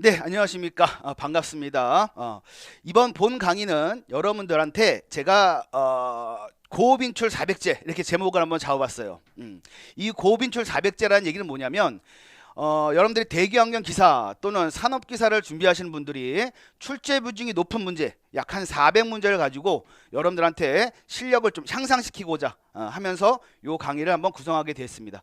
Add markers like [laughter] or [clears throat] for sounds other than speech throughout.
네, 안녕하십니까. 어, 반갑습니다. 어, 이번 본 강의는 여러분들한테 제가 어, 고빈출 400제 이렇게 제목을 한번 잡아봤어요. 음, 이 고빈출 400제라는 얘기는 뭐냐면 어, 여러분들이 대기환경 기사 또는 산업 기사를 준비하시는 분들이 출제 비중이 높은 문제 약 한 400문제를 가지고 여러분들한테 실력을 좀 향상시키고자 어, 하면서 요 강의를 한번 구성하게 됐습니다.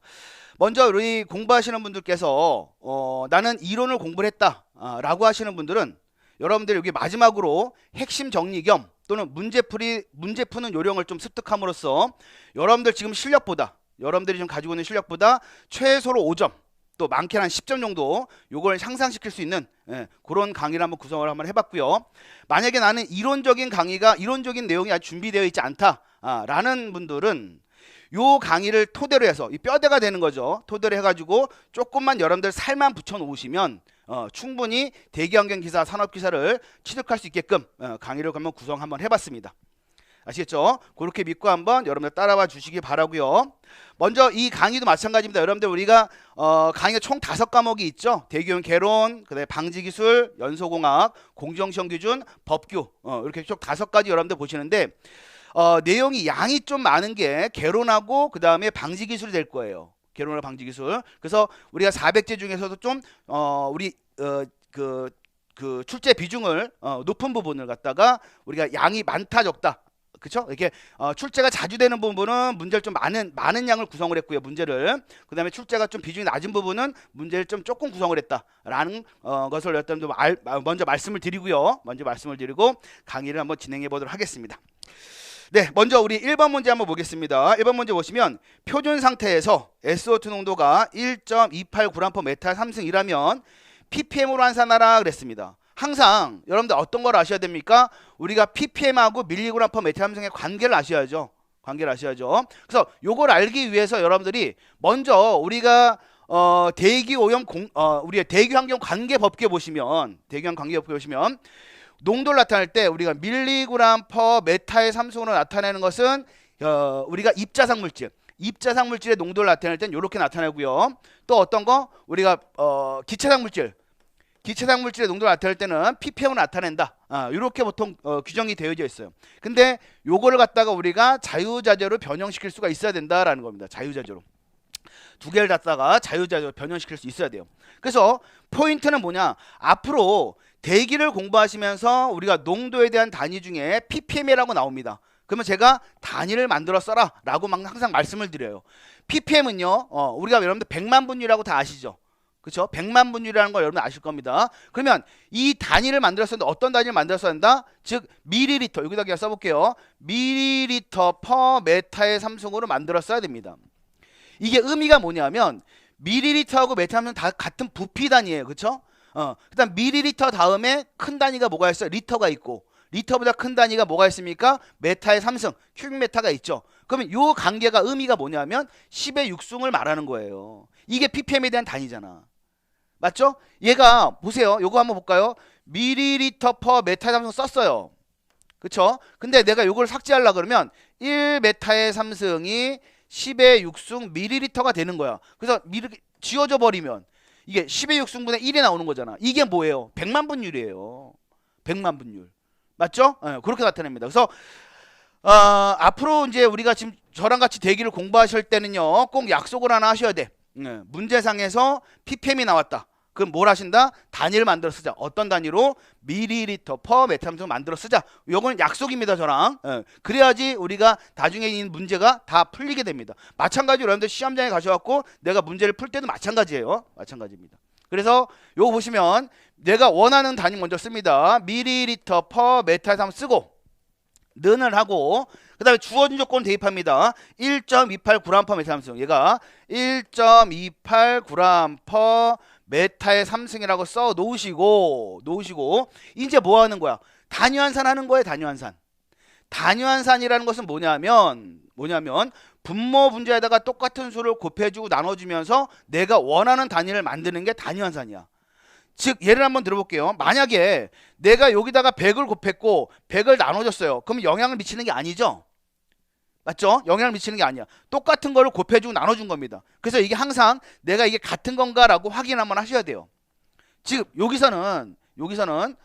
먼저 우리 공부하시는 분들께서 어, 나는 이론을 공부를 했다 아, 라고 하시는 분들은 여러분들이 여기 마지막으로 핵심 정리 겸 또는 문제풀이 문제 푸는 요령을 좀 습득함으로써 여러분들 지금 실력보다 여러분들이 지금 가지고 있는 실력보다 최소로 5점 또 많게는 한 10점 정도 요걸 향상시킬 수 있는 예, 그런 강의를 한번 구성을 한번 해봤고요. 만약에 나는 이론적인 강의가 이론적인 내용이 아직 준비되어 있지 않다라는 분들은 요 강의를 토대로 해서 이 뼈대가 되는 거죠. 토대로 해가지고 조금만 여러분들 살만 붙여 놓으시면 어, 충분히 대기환경 기사, 산업 기사를 취득할 수 있게끔 어, 강의를 한번 구성 한번 해봤습니다. 아시겠죠? 그렇게 믿고 한번 여러분들 따라와 주시기 바라고요. 먼저 이 강의도 마찬가지입니다. 여러분들 우리가 어, 강의가 총 다섯 과목이 있죠. 대기용 개론, 그다음에 방지기술, 연소공학, 공정시험 기준, 법규 어, 이렇게 총 다섯 가지 여러분들 보시는데 어, 내용이 양이 좀 많은 게 개론하고 그 다음에 방지기술이 될 거예요. 개론하고 방지기술. 그래서 우리가 400제 중에서도 좀 어, 우리 어, 그, 그 출제 비중을 어, 높은 부분을 갖다가 우리가 양이 많다 적다 그렇죠? 이렇게 어, 출제가 자주 되는 부분은 문제를 좀 많은 많은 양을 구성을 했고요. 문제를 그다음에 출제가 좀 비중이 낮은 부분은 문제를 좀 조금 구성을 했다라는 어, 것을 여러분들 알, 먼저 말씀을 드리고요. 먼저 말씀을 드리고 강의를 한번 진행해 보도록 하겠습니다. 네, 먼저 우리 1번 문제 한번 보겠습니다. 1번 문제 보시면 표준 상태에서 SO2 농도가 1.28g 메타 3승이라면 ppm으로 환산하라 그랬습니다. 항상 여러분들 어떤 걸 아셔야 됩니까? 우리가 ppm하고 밀리그램 퍼 메타 3승의 관계를 아셔야죠. 관계를 아셔야죠. 그래서 요걸 알기 위해서 여러분들이 먼저 우리가 어, 대기 오염 공, 어, 우리의 대기 환경 관계 법규 보시면 대기 환경 관계 법규 보시면 농도를 나타낼 때 우리가 밀리그램 퍼 메타의 삼승으로 나타내는 것은 어, 우리가 입자상 물질 입자상 물질의 농도를 나타낼 땐 이렇게 나타내고요. 또 어떤 거 우리가 어, 기체상 물질 기체상 물질의 농도를 나타낼 때는 ppm을 나타낸다. 아, 이렇게 보통 어, 규정이 되어져 있어요. 근데 요거를 갖다가 우리가 자유자재로 변형시킬 수가 있어야 된다라는 겁니다. 자유자재로. 두 개를 갖다가 자유자재로 변형시킬 수 있어야 돼요. 그래서 포인트는 뭐냐? 앞으로 대기를 공부하시면서 우리가 농도에 대한 단위 중에 ppm이라고 나옵니다. 그러면 제가 단위를 만들어 써라 라고 막 항상 말씀을 드려요. ppm은요, 어, 우리가 여러분들 100만 분율이라고 다 아시죠? 그렇죠? 100만 분율이라는 걸 여러분 아실 겁니다. 그러면 이 단위를 만들었었는데 어떤 단위를 만들었어야 한다? 즉 미리리터 여기다 그냥 써볼게요. 미리리터 퍼 메타의 삼성으로 만들었어야 됩니다. 이게 의미가 뭐냐면 미리리터하고 메타 하면 다 같은 부피 단위예요. 그렇죠? 어, 그다음 미리리터 다음에 큰 단위가 뭐가 있어요? 리터가 있고 리터보다 큰 단위가 뭐가 있습니까? 메타의 삼승, 큐빅 메타가 있죠. 그러면 요 관계가 의미가 뭐냐면 10의 6승을 말하는 거예요. 이게 ppm에 대한 단위잖아. 맞죠? 얘가 보세요. 요거 한번 볼까요? 미리리터 퍼 메타의 삼승 썼어요. 그쵸? 근데 내가 요걸 삭제하려 그러면 1메타의 삼승이 10의 6승 미리리터가 되는 거야. 그래서 미리 지워져 버리면 이게 10의 6승분의 1이 나오는 거잖아. 이게 뭐예요? 100만 분율이에요. 100만 분율. 맞죠? 네, 그렇게 나타냅니다. 그래서 어, 앞으로 이제 우리가 지금 저랑 같이 대기를 공부하실 때는요. 꼭 약속을 하나 하셔야 돼. 네, 문제상에서 ppm이 나왔다. 그럼 뭘 하신다? 단위를 만들어 쓰자. 어떤 단위로? 미리리터 퍼 메타함수 만들어 쓰자. 요거는 약속입니다, 저랑. 예. 그래야지 우리가 나중에 있는 문제가 다 풀리게 됩니다. 마찬가지로 여러분들 시험장에 가셔갖고 내가 문제를 풀 때도 마찬가지예요. 마찬가지입니다. 그래서 요거 보시면 내가 원하는 단위 먼저 씁니다. 미리리터 퍼 한번 쓰고 는을 하고 그 다음에 주어진 조건 대입합니다. 1.28g 퍼 메타 함수 얘가 1.28g 퍼 메타의 3승이라고 써 놓으시고 놓으시고 이제 뭐 하는 거야? 단위환산 하는 거예요, 단위환산. 단위환산이라는 것은 뭐냐면 뭐냐면 분모 분자에다가 똑같은 수를 곱해주고 나눠주면서 내가 원하는 단위를 만드는 게 단위환산이야. 즉 예를 한번 들어볼게요. 만약에 내가 여기다가 100을 곱했고 100을 나눠줬어요. 그럼 영향을 미치는 게 아니죠. 맞죠? 영향을 미치는 게 아니야. 똑같은 거를 곱해주고 나눠준 겁니다. 그래서 이게 항상 내가 이게 같은 건가라고 확인 한번 하셔야 돼요. 지금 여기서는 여기서는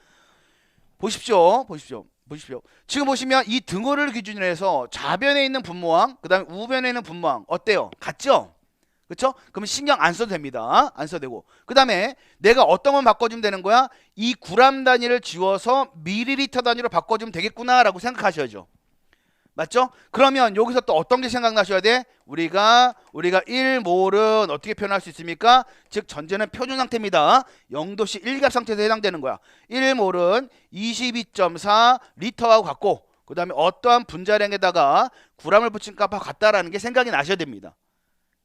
보십시오. 보십시오. 보십시오. 지금 보시면 이 등호를 기준으로 해서 좌변에 있는 분모항, 그 다음에 우변에 있는 분모항 어때요? 같죠? 그렇죠? 그러면 신경 안 써도 됩니다. 안 써도 되고. 그 다음에 내가 어떤 건 바꿔주면 되는 거야? 이 구람 단위를 지워서 밀리리터 단위로 바꿔주면 되겠구나라고 생각하셔야죠. 맞죠? 그러면 여기서 또 어떤 게 생각나셔야 돼? 우리가 우리가 1 몰은 어떻게 표현할 수 있습니까? 즉 전제는 표준 상태입니다. 0도씨 1갑 상태에서 해당되는 거야. 1 몰은 22.4 리터하고 같고 그 다음에 어떠한 분자량에다가 구람을 붙인 값하고 같다라는 게 생각이 나셔야 됩니다.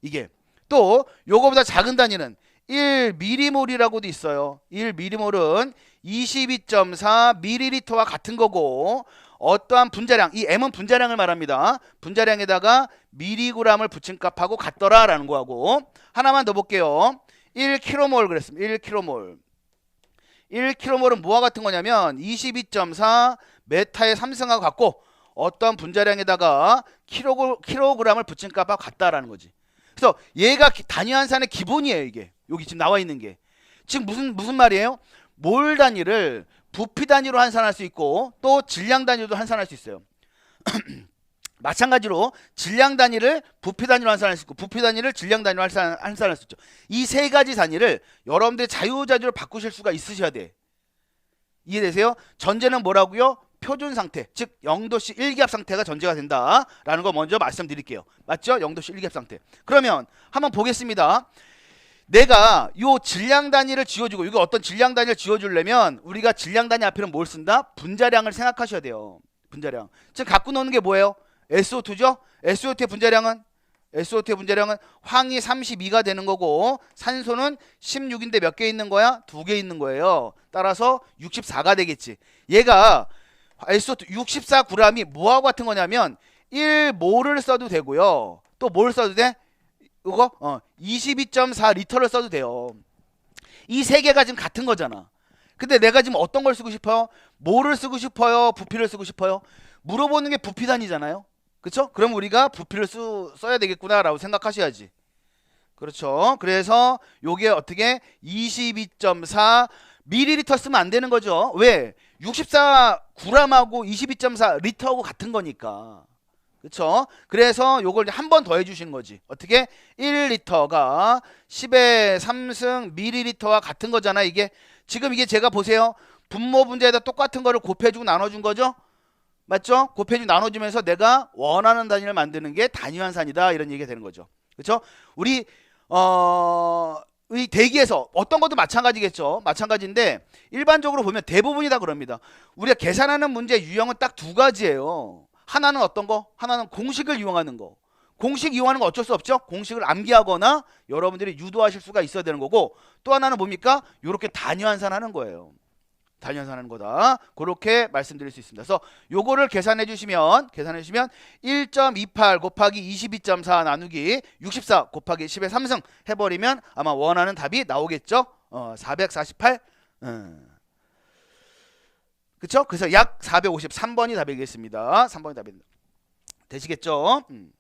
이게 또 요거보다 작은 단위는 1미리몰이라고도 있어요. 1미리몰은 22.4 밀리리터와 같은 거고 어떠한 분자량, 이 m은 분자량을 말합니다. 분자량에다가 미리그램을 붙인 값하고 같더라라는 거하고 하나만 더 볼게요. 1km몰 그랬습니다. 1km몰. 1km몰은 뭐와 같은 거냐면 22.4 메타의 3승하고 같고 어떤 분자량에다가 킬로그, 킬로그램을 붙인 값하고 같다라는 거지. 그래서 얘가 기- 단위 환산의 기본이에요, 이게. 여기 지금 나와 있는 게. 지금 무슨 무슨 말이에요? 몰 단위를 부피 단위로 환산할 수 있고 또 질량 단위로 환산할 수 있어요. [clears throat] 마찬가지로 질량 단위를 부피 단위로 환산할 수 있고 부피 단위를 질량 단위로 환산, 환산할 수 있죠. 이 세 가지 단위를 여러분들 자유자재로 바꾸실 수가 있으셔야 돼. 이해되세요? 전제는 뭐라고요? 표준 상태, 즉 0도씨 1기압 상태가 전제가 된다라는 거 먼저 말씀드릴게요. 맞죠? 0도씨 1기압 상태. 그러면 한번 보겠습니다. 내가 요 질량 단위를 지어주고 이거 어떤 질량 단위를 지어주려면 우리가 질량 단위 앞에는 뭘 쓴다? 분자량을 생각하셔야 돼요. 분자량. 즉 갖고 노는 게 뭐예요? SO2죠? SO2의 분자량은 SO2의 분자량은 황이 32가 되는 거고 산소는 16인데 몇 개 있는 거야? 두 개 있는 거예요. 따라서 64가 되겠지. 얘가 SO2 64g이 뭐하고 같은 거냐면 1몰을 써도 되고요. 또 뭘 써도 돼? 이거 어 22.4 리터를 써도 돼요. 이 세 개가 지금 같은 거잖아. 근데 내가 지금 어떤 걸 쓰고 싶어요? 뭐를 쓰고 싶어요? 부피를 쓰고 싶어요? 물어보는 게 부피 단위잖아요. 그렇죠? 그럼 우리가 부피를 쓰, 써야 되겠구나라고 생각하셔야지. 그렇죠? 그래서 요게 어떻게 22.4 밀리리터 쓰면 안 되는 거죠. 왜? 64 g하고 22.4 리터하고 같은 거니까. 그렇죠? 그래서 요걸 한 번 더 해주신 거지. 어떻게? 1리터가 10의 3승 밀리리터와 같은 거잖아. 이게 지금 이게 제가 보세요. 분모 분자에다 똑같은 거를 곱해주고 나눠준 거죠. 맞죠? 곱해주고 나눠주면서 내가 원하는 단위를 만드는 게 단위 환산이다 이런 얘기가 되는 거죠. 그렇죠? 우리 어. 이 대기에서 어떤 것도 마찬가지겠죠. 마찬가지인데 일반적으로 보면 대부분이 다 그럽니다. 우리가 계산하는 문제 유형은 딱 두 가지예요. 하나는 어떤 거? 하나는 공식을 이용하는 거. 공식 이용하는 거 어쩔 수 없죠. 공식을 암기하거나 여러분들이 유도하실 수가 있어야 되는 거고 또 하나는 뭡니까? 이렇게 단위 환산하는 거예요. 단위 환산하는 거다. 그렇게 말씀드릴 수 있습니다. 그래서 요거를 계산해 주시면 계산해 주시면 1.28 곱하기 22.4 나누기 64 곱하기 10의 3승 해버리면 아마 원하는 답이 나오겠죠. 어, 448. 음. 그쵸? 그래서 약 453번이 답이겠습니다. 3번이 답입니다. 되시겠죠? 음.